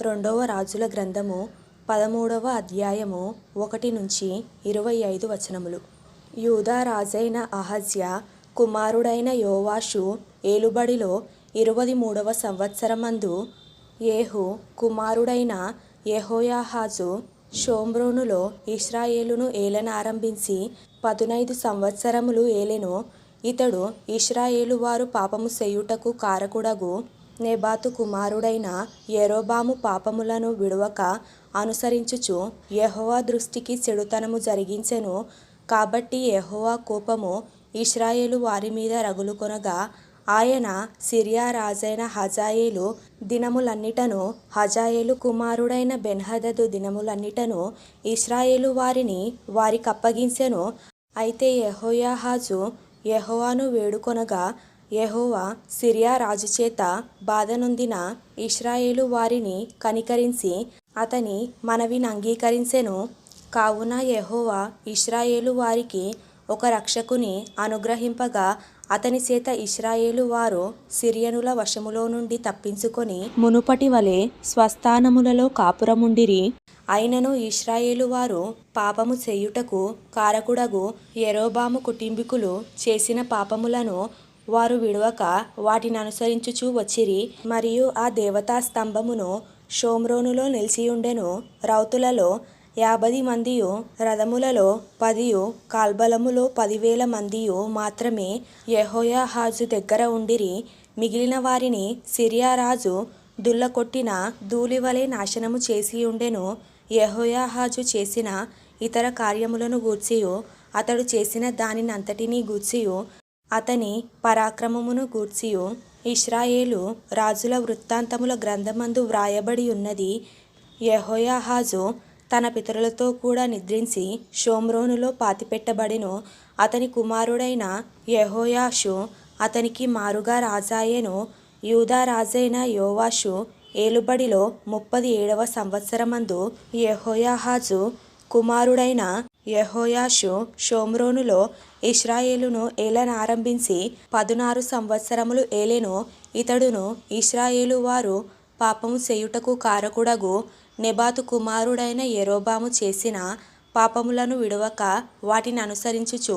రెండవ రాజుల గ్రంథము పదమూడవ అధ్యాయము ఒకటి నుంచి ఇరవై ఐదు వచనములు. యూదా రాజైన కుమారుడైన యోవాషు ఏలుబడిలో ఇరవై మూడవ సంవత్సరమందు యేహు కుమారుడైన యెహోయాహాజు షోమ్రోనులో ఇస్రాయేలును ఏలనారంభించి పదునైదు సంవత్సరములు ఏలెను. ఇతడు ఇస్రాయేలు వారు పాపము చేయుటకు కారకుడగు. నేబాతు కుమారుడైన యెరోబాము పాపములను విడువక అనుసరించుచు యెహోవా దృష్టికి చెడుతనము జరిగించెను. కాబట్టి యెహోవా కోపము ఇస్రాయేలు వారి మీద రగులుకొనగా ఆయన సిరియా రాజైన హజాయేలు దినములన్నిటను హజాయేలు కుమారుడైన బెన్హదదు దినములన్నిటను ఇస్రాయేలు వారిని వారికప్పగించెను అయితే యెహోయాహాజు యెహోవాను వేడుకొనగా యెహోవా సిరియా రాజు చేత బాధనొందిన ఇస్రాయేలు వారిని కనికరించి అతని మనవిని అంగీకరించెను. కావున యెహోవా ఇస్రాయేలు వారికి ఒక రక్షకుని అనుగ్రహింపగా అతని చేత ఇస్రాయేలు వారు సిరియనుల వశములో నుండి తప్పించుకొని మునుపటి వలె స్వస్థానములలో కాపురముండిరి. అయినను ఇస్రాయేలు వారు పాపము చేయుటకు కారకుడగు ఎరోబాము కుటుంబీకులు చేసిన పాపములను వారు విడువక వాటిని అనుసరించుచూ వచ్చిరి మరియు ఆ దేవతా స్తంభమును షోమ్రోనులో నిలిచియుండెను. రౌతులలో యాభై మందియు రథములలో పదియు కాల్బలములో పదివేల మందియు మాత్రమే యహోయాహాజు దగ్గర ఉండిరి. మిగిలిన వారిని సిరియా రాజు దుల్లకొట్టిన ధూళివలే నాశనము చేసి ఉండెను యహోయాహాజు చేసిన ఇతర కార్యములను గూర్చియు అతడు చేసిన దానినంతటినీ గూర్చియు. అతని పరాక్రమమును గూర్చియు ఇస్రాయేలు రాజుల వృత్తాంతముల గ్రంథమందు వ్రాయబడి ఉన్నది. యహోయాహాజు తన పితరులతో కూడా నిద్రించి షోమ్రోనులో పాతిపెట్టబడెను. అతని కుమారుడైన యెహోయాషు అతనికి మారుగా రాజాయేను. యూదా రాజైన యోవాషు ఏలుబడిలో ముప్పది ఏడవ సంవత్సరమందు యెహోయాహాజు కుమారుడైన యెహోయాషు షోమ్రోనులో ఇశ్రాయేలును ఏలనారంభించి పదునారు సంవత్సరములు ఏలెను ఇతడును ఇస్రాయేలు వారు పాపము చేయుటకు కారకుడగు నెబాతు కుమారుడైన యెరోబాము చేసిన పాపములను విడువక వాటిని అనుసరించుచు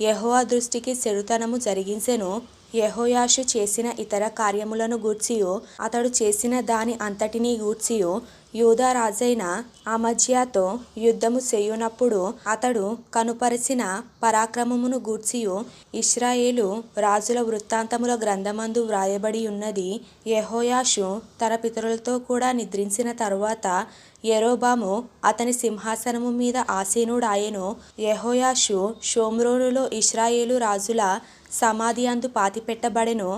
యహోవా దృష్టికి చెడుతనము జరిగించెను. యెహోయాషు చేసిన ఇతర కార్యములను గూర్చియు అతడు చేసిన దాని అంతటినీ గూర్చియు యూదా రాజైన అమజ్యాతో యుద్ధము చేయునప్పుడు అతడు కనుపరిచిన పరాక్రమమును గూర్చియు ఇస్రాయేలు రాజుల వృత్తాంతముల గ్రంథమందు వ్రాయబడి ఉన్నది యెహోయాషు తన పితరులతో కూడా నిద్రించిన తరువాత యెరోబాము అతని సింహాసనము మీద ఆసీనుడాయెను. యెహోయాషు షోమ్రోనులో ఇస్రాయేలు రాజుల సమాధి అందు పాతిపెట్టబడెను.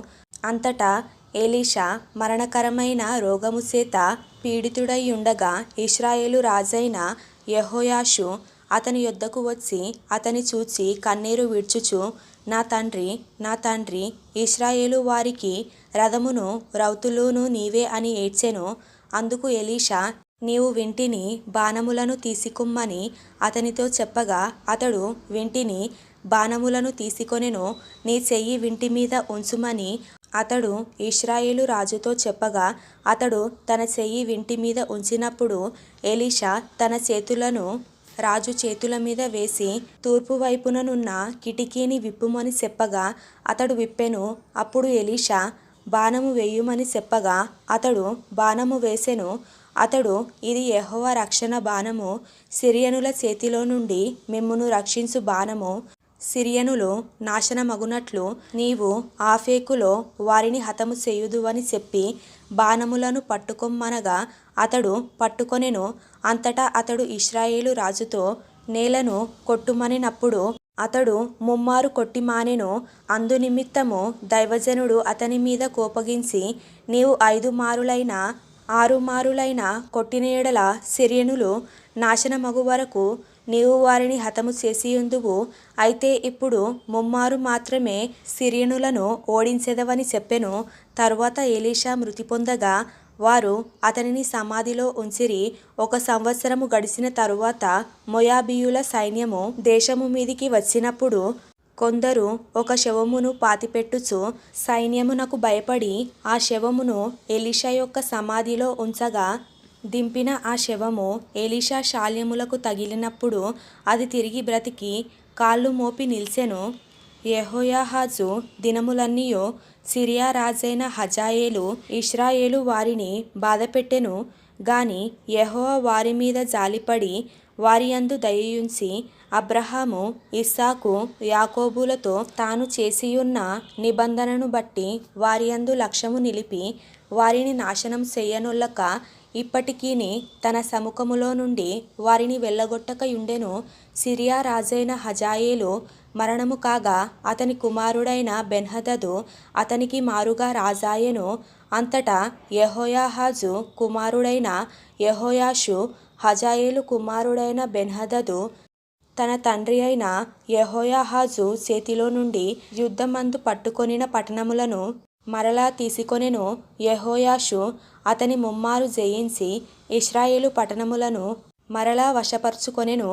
అంతటా ఎలీషా మరణకరమైన రోగము చేత పీడితుడైయుండగా ఇస్రాయేలు రాజైన యహోయాషు అతని యొద్దకు వచ్చి అతని చూచి కన్నీరు విడ్చుచు నా తండ్రి నా తండ్రి ఇస్రాయేలు వారికి రథమును రౌతులును నీవే అని ఏడ్చెను. అందుకు ఎలీషా నీవు వింటిని బాణములను తీసుకుమ్మని అతనితో చెప్పగా అతడు వింటిని బాణములను తీసుకొనెను నీ చెయ్యి వింటి మీద ఉంచుమని అతడు ఇశ్రాయేలు రాజుతో చెప్పగా అతడు తన చెయ్యి వింటి మీద ఉంచినప్పుడు ఎలీషా తన చేతులను రాజు చేతుల మీద వేసి తూర్పు వైపుననున్న కిటికీని విప్పుమని చెప్పగా అతడు విప్పెను. అప్పుడు ఎలీషా బాణము వేయుమని చెప్పగా అతడు బాణము వేసెను. అతడు ఇది యహోవ రక్షణ బాణము. సిరియనుల చేతిలో నుండి మిమ్మును రక్షించు బాణము. సిరియనులు నాశనమగునట్లు నీవు ఆఫేకులో వారిని హతము చేయుదువని చెప్పి బాణములను పట్టుకొమ్మనగా అతడు పట్టుకొనెను. అంతటా అతడు ఇస్రాయేలు రాజుతో నేలను కొట్టుమనినప్పుడు అతడు ముమ్మారు కొట్టి మానెను అందు నిమిత్తము దైవజనుడు అతని మీద కోపగించి నీవు ఐదు మారులైన ఆరు మారులైన కొట్టిన ఎడల సిరియనులు నాశనమగు వరకు నీవు వారిని హతము చేసియుందువు. అయితే ఇప్పుడు ముమ్మారు మాత్రమే సిరియనులను ఓడించెదవని చెప్పెను. తరువాత ఎలీషా మృతి పొందగా వారు అతనిని సమాధిలో ఉంచిరి. ఒక సంవత్సరము గడిచిన తరువాత మొయాబీయుల సైన్యము దేశము మీదికి వచ్చినప్పుడు కొందరు ఒక శవమును పాతిపెట్టుచు సైన్యమునకు భయపడి ఆ శవమును ఎలిషా యొక్క సమాధిలో ఉంచగా దింపిన ఆ శవము ఎలీషా శాల్యములకు తగిలినప్పుడు అది తిరిగి బ్రతికి కాళ్ళు మోపి నిలిచెను. యెహోయాహాజు దినములన్నీయు సిరియా రాజైన హజాయేలు ఇష్రాయేలు వారిని బాధపెట్టెను. గాని యెహోవా వారి మీద జాలిపడి వారి యందు దయయుంచి అబ్రహాము ఇస్సాకు యాకోబులతో తాను చేసియున్న నిబంధనను బట్టి వారి యందు లక్ష్యము నిలిపి వారిని నాశనం చేయనుల్లక ఇప్పటికీని తన సముఖములో నుండి వారిని వెళ్ళగొట్టకయుండెను సిరియా రాజైన హజాయేలు మరణము కాగా అతని కుమారుడైన బెన్హదదు అతనికి మారుగా రాజాయెను. అంతటా యహోయాహాజు కుమారుడైన యహోయాషు హజాయేలు కుమారుడైన బెన్హదదు తన తండ్రి అయిన యహోయాహాజు చేతిలో నుండి యుద్ధమందు పట్టుకొనిన పట్టణములను మరలా తీసుకొనెను యెహోయాషు అతని ముమ్మారు జయించి ఇశ్రాయేలు పట్టణములను మరలా వశపరచుకొనెను.